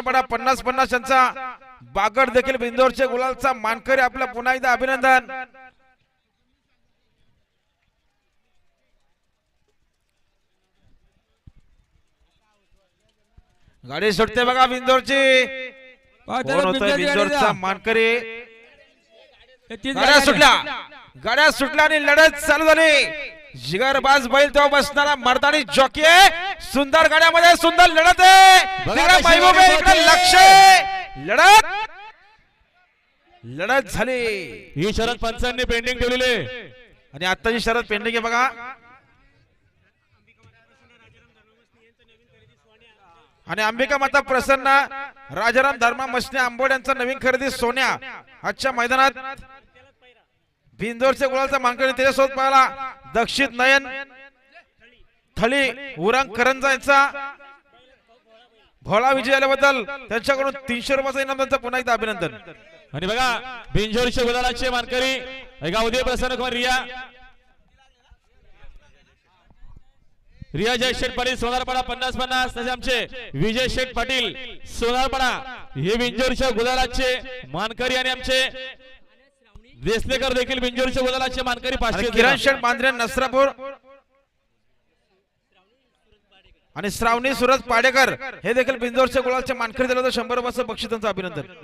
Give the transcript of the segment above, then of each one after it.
सोनारपाडा पन्नास पन्नास यांचा बागड देखील बिंदोरचे गुलालचा मानकरी आपलं पुन्हा एकदा अभिनंदन. गाडी सुटते बघा बिंदोरची. बिंदोरची. मानकरी? गाड्या सुटल्या. गाड्या सुटल्या आणि लढत चालू झाली. जिगरबाज बैल तो बसणारा मर्दानी जॉकी आहे. सुंदर गाड्यामध्ये सुंदर लढत आहे. लक्ष. लढत. लढत झाली. ही शरद पंचांनी पेंडिंग ठेवलेली. आणि आत्ताची शरद पेंडिंग आहे बघा. आणि अंबिका माता प्रसन्न. राजाराम धर्मा मसने आंबोड यांचा नवीन खरेदी सोन्या. आजच्या मैदानात बिंदोरच्या गुलालचा मांकडी त्याच्यासोबत पाहिला दक्षित नयन थळी उरंग करंजा यांचा भोळा विजय आल्याबद्दल त्यांच्याकडून तीनशे रुपयाचा इनाम त्यांचं पुन्हा एकदा अभिनंदन. आणि बघा बिंजोरच्या गुलालाचे मानकरी एका उदय प्रसन्न कुमार रिया. रिया जय शेठ पाटील सोनारपाडा पन्नास पन्नास तसे आमचे विजय शेठ पाटील सोनारपाडा हे बिंजोरच्या गुलालाचे मानकरी आणि आमचे देसलेकर देखील बिंजोरच्या गुलालाचे मानकरी आणि पाचशे किरण शेठ बांद्रे नसरापूर आणि श्रावणी सुरज पाडेकर हे देखील बिंदोरच्या गुलालच्या मानकरी दिलं होतं. शंभर रुपयाचं बक्षीस त्यांचं अभिनंदन.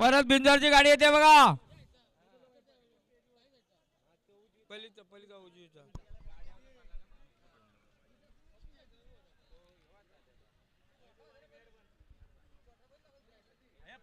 परत बिंदरची गाडी येते बघा.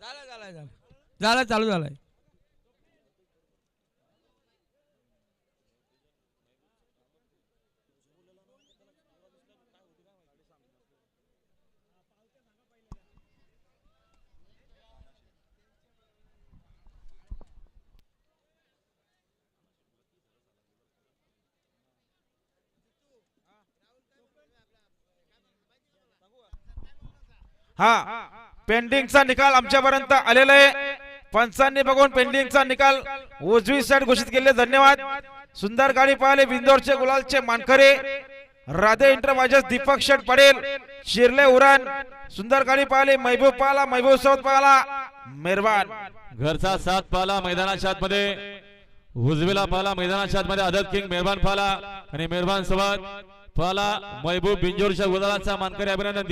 झालं झालं झालं. झालं चालू झालंय. हा. पेंडिंगचा निकाल आमच्यापर्यंत आलेला आहे. पंचांनी बघून पेंडिंगचा निकाल उजवी साईड घोषित केले. धन्यवाद. सुंदर गाडी पाहिले. विंदोरचे गुलालचे मानकरे. राधे इंटरवायझर्स दीपक शेठ पडेल शिरले उरण. सुंदर गाडी पाहिले. महबूब पाला. महबूब सोबत पाला मेहरबान. घरचा साथ पाला मैदानाच्या आतमध्ये. उजवीला पाला मैदानाच्या आतमध्ये. आदत किंग मेहरबान पाला आणि मेहरबान सोबत पाला महबूब बिंजोरच्या गुलालाचा मानकरी अभिनंदन.